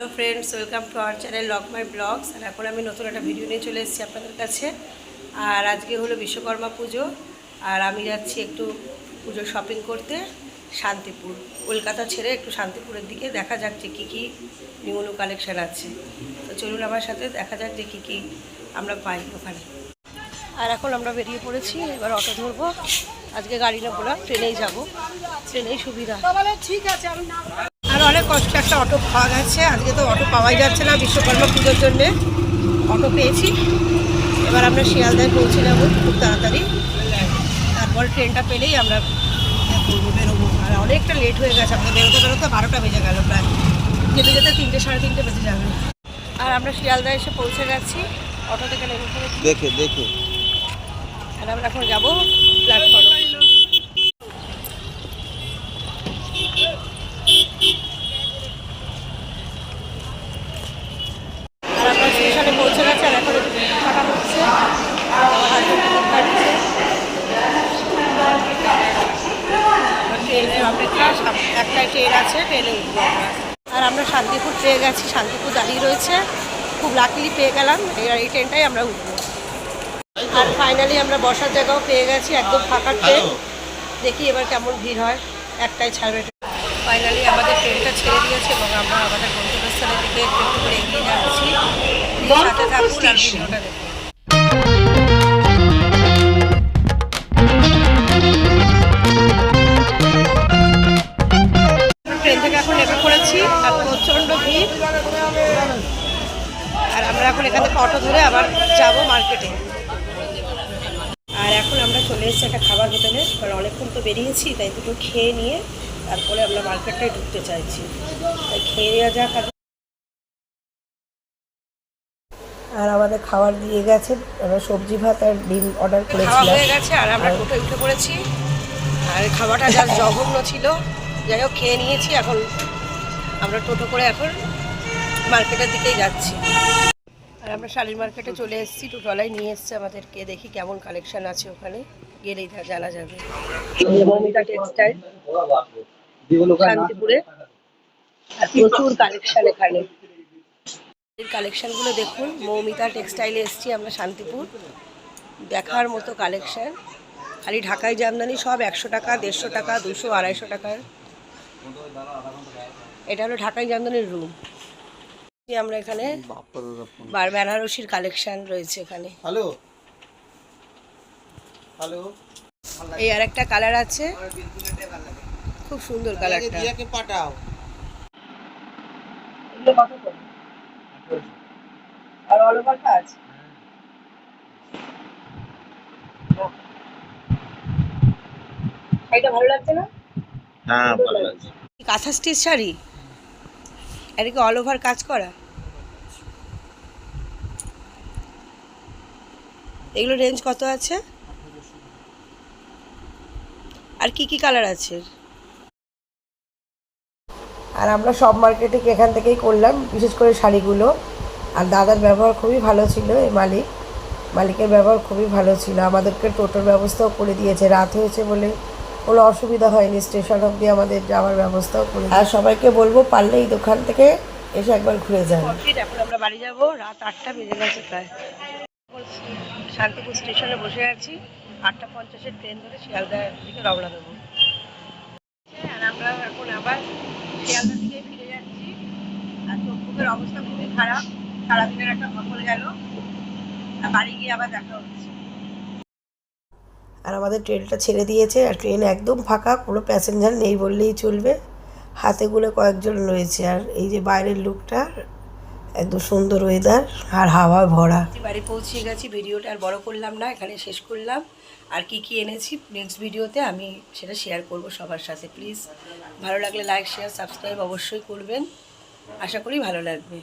Hello friends welcome to our channel lock my blogs আর এখন আমি নতুন একটা ভিডিও নিয়ে চলে এসেছি আপনাদের কাছে। আর আজকে হলো বিশ্বকর্মা পুজো। আর আমি যাচ্ছি একটু পুজো শপিং করতে, শান্তিপুর। কলকাতা ছেড়ে একটু শান্তিপুরের দিকে। দেখা যাক যে কী কী নিউ নিউ কালেকশান আছে। তো চলুন আমার সাথে, দেখা যাক যে কী কী আমরা পাই ওখানে। আর এখন আমরা বেরিয়ে পড়েছি, এবার অটো ধরবো। আজকে গাড়ি না ট্রেনেই যাব। ট্রেনেই সুবিধা। ঠিক আছে, আমি আর অনেক কষ্ট একটা অটো পাওয়া গেছে। আজকে তো অটো পাওয়াই যাচ্ছে না বিশ্বকর্মা পুজোর জন্যে অটো পেয়েছি। এবার আমরা শিয়ালদায় পৌঁছে যাব খুব তাড়াতাড়ি। তারপর ট্রেনটা পেলেই আমরা করব বেরোবো। আর অনেকটা লেট হয়ে গেছে আমাদের বেরোতে বেরোতে বারোটা বেজে গেল প্রায়। যেতে যেতে তিনটে সাড়ে তিনটে বেজে যাবে। আর আমরা শিয়ালদায় এসে পৌঁছে গেছি। অটো থেকে নেমে পড়েছি দেখে দেখে। আর আমরা এখন যাব প্ল্যাটফর্মে আর আমরা স্টেশনে পৌঁছে গেছি আর এখন ফাটা হচ্ছে আমার হাজবেন্ড টিকিট কাটছে অপেক্ষা একটাই ট্রেন আছে ট্রেনে উঠবো আর আমরা শান্তিপুর পেয়ে গেছি শান্তিপুর দাঁড়িয়ে রয়েছে। খুব লাকিলি পেয়ে গেলাম এই- এই ট্রেনটাই আমরা উঠবো। আর ফাইনালি আমরা বসার জায়গাও পেয়ে গেছি একদম ফাঁকা ট্রেন দেখি এবার কেমন ভিড় হয় একটাই ছাড়বে। ফাইনালি আমাদের ট্রেনটা ছেড়ে দিয়েছে এবং আমরা আমাদের গন্তব্যস্থলের দিকে একটু একটু করে এগিয়ে যাচ্ছি। সাথে থাকুন আর ভিডিওটা দেখুন। ভিড় আর আমরা এখন এখান থেকে অটো ধরে আবার যাব মার্কেটে। আর এখন আমরা চলে এসেছি একটা খাবার হোটেলে কারণ অনেকক্ষণ তো বেরিয়েছি তাই দুটো খেয়ে নিয়ে তারপরে আমরা মার্কেটটায় ঢুকতে চাইছি। তাই খেয়ে নেওয়া যাক। আর আমাদের খাবার দিয়ে গেছে আমরা সবজি ভাত আর ডিম অর্ডার করেছিলাম। হয়ে গেছে আর আমরা টোটো উঠে পড়েছি। আর খাবারটা যা জঘন্য ছিল। যাই হোক খেয়ে নিয়েছি এখন আমরা টোটো করে এখন মার্কেটের দিকেই যাচ্ছি। আর আমরা শাড়ির মার্কেটে চলে এসেছি টোটোলাই নিয়ে এসছে আমাদেরকে, দেখি কেমন কালেকশন আছে ওখানে, গেলেই জানা যাবে। শান্তিপুরে। আর প্রচুর কালেকশন এখানে। দেখুন, মৌমিতা টেক্সটাইলে আমরা শান্তিপুর। দেখার মতো কালেকশন খালি ঢাকায় জামদানি সব একশো টাকা, দেড়শো টাকা, দুশো, আড়াইশো টাকার এটা হলো ঢাকাই জামদানির রুম আমরা এখানে বেনারসির কালেকশন রয়েছে এখানে। হ্যালো হ্যালো এই আর একটা কালার আছে। খুব সুন্দর কালারটা দিয়াকে পাঠাও। এগুলো কত করে? আর অল ওভার কাজ? শাড়িটা ভালো লাগছে না? হ্যাঁ ভালো আছে কাঁথা স্টিচ শাড়ি? এটা কি অল ওভার কাজ করা? এগুলো রেঞ্জ কত আছে? আর কি কি কালার আছে? আর আমরা সব মার্কেটে এখান থেকেই করলাম বিশেষ করে শাড়িগুলো। আর দাদার ব্যবহার খুবই ভালো ছিল এই মালিক। মালিকের ব্যবহার খুবই ভালো ছিল। আমাদেরকে টোটোর ব্যবস্থাও করে দিয়েছে। রাত হয়েছে বলে কোনো অসুবিধা হয়নি স্টেশন অব্দি আমাদের যাওয়ার ব্যবস্থাও করে আর সবাইকে বলব পারলে এই দোকান থেকে এসে একবার ঘুরে যান। এখন আমরা বাড়ি যাব রাত আটটা বেজে গেছে প্রায়। শান্তিপুর স্টেশনে বসে আছি আটটা পঞ্চাশের ট্রেন ধরে শিয়ালদার দিকে রওনা দেবো। আর আমরা এখন আবার শিয়ালদার দিকে ফিরে যাচ্ছি আর চোখ মুখের অবস্থা খুবই খারাপ সারাদিনের একটা ধকল গেল আর বাড়ি গিয়ে আবার দেখা হচ্ছে। আর আমাদের ট্রেনটা ছেড়ে দিয়েছে, আর ট্রেন একদম ফাঁকা, কোনো প্যাসেঞ্জার নেই বললেই চলবে। হাতে গুলে কয়েকজন রয়েছে, আর এই যে বাইরের লুকটা একদম সুন্দর ওয়েদার আর হাওয়া ভরা। বাড়ি পৌঁছে গেছি, ভিডিওটা আর বড় করলাম না, এখানে শেষ করলাম। আর কি কি এনেছি নেক্সট ভিডিওতে আমি সেটা শেয়ার করব সবার সাথে প্লিজ ভালো লাগলে লাইক শেয়ার সাবস্ক্রাইব অবশ্যই করবেন। আশা করি ভালো লাগবে।